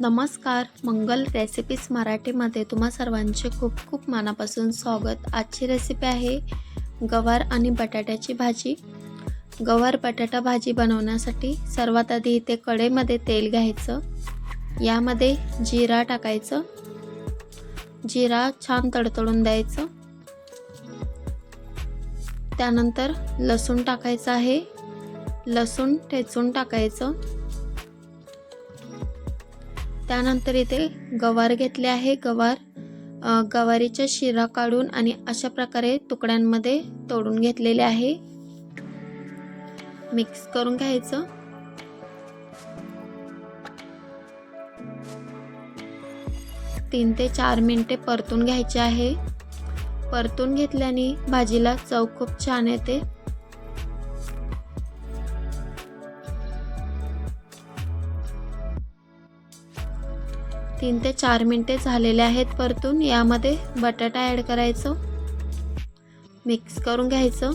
नमस्कार मंगल रेसिपीज मराठीमध्ये तुम्हा सर्वांचे खूप खूप मनापासून स्वागत. आजची रेसिपी आहे गवार आणि बटाट्याची भाजी. गवार बटाटा भाजी बनवण्यासाठी सर्वात आधी इथे कढईमध्ये तेल घ्यायचं. यामध्ये जिरा टाकायचं. जिरा छान तडतडून द्यायचं. त्यानंतर लसूण टाकायचं आहे. लसूण ठेचून टाकायचं. त्यानंतर इथे गवार घेतले आहे. गवार गवारीचा गवारीच्या शिरा काढून आणि अशा प्रकारे तुकड्यांमध्ये तोडून घेतलेले आहे. मिक्स करून घ्यायचं. तीन ते चार मिनटे परतून घ्यायचे आहे. परतून घेतल्याने भाजीला चव खूप छान येते. तीन ते चार मिनटे झालेले आहेत परतून. यामध्ये बटाटा ॲड करायचं. मिक्स करून घ्यायचं.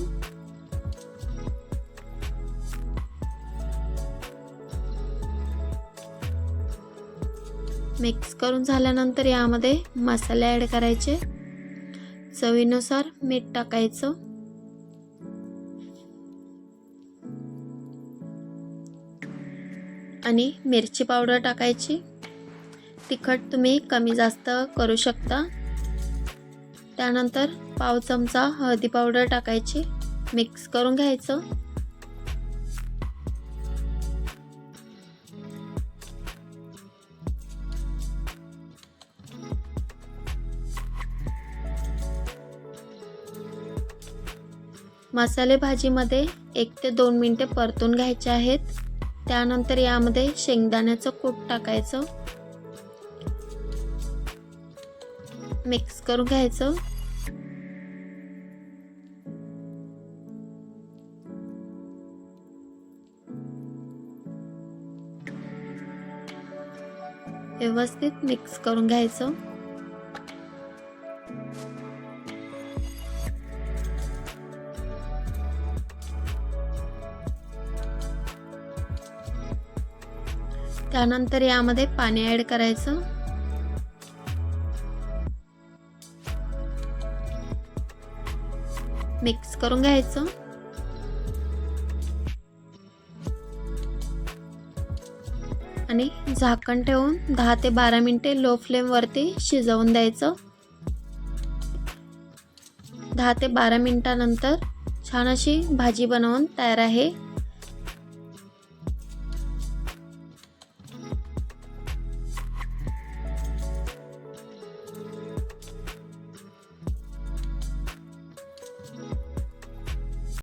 मिक्स करून झाल्यानंतर यामध्ये मसाले ॲड करायचे. चवीनुसार मीठ टाकायचं. आणि मिरची पावडर टाकायची. तिखट तुम्ही कमी जास्त करू शकता. त्यानंतर पाव चमचा हळदी पावडर टाकायची. मिक्स करून घ्यायचं. मसाले भाजीमध्ये एक ते दोन मिनटे परतून घ्यायचे आहेत. त्यानंतर यामध्ये शेंगदाण्याचं कूट टाकायचं. मिक्स करून घ्यायचं. व्यवस्थित मिक्स करून घ्यायचं. त्यानंतर यामध्ये पाणी ॲड करायचं. मिक्स करून घ्यायचं. आणि झाकण ठेवून दहा ते बारा मिनटे लो फ्लेमवरती शिजवून द्यायचं. दहा ते बारा मिनटानंतर छान अशी भाजी बनवून तयार आहे.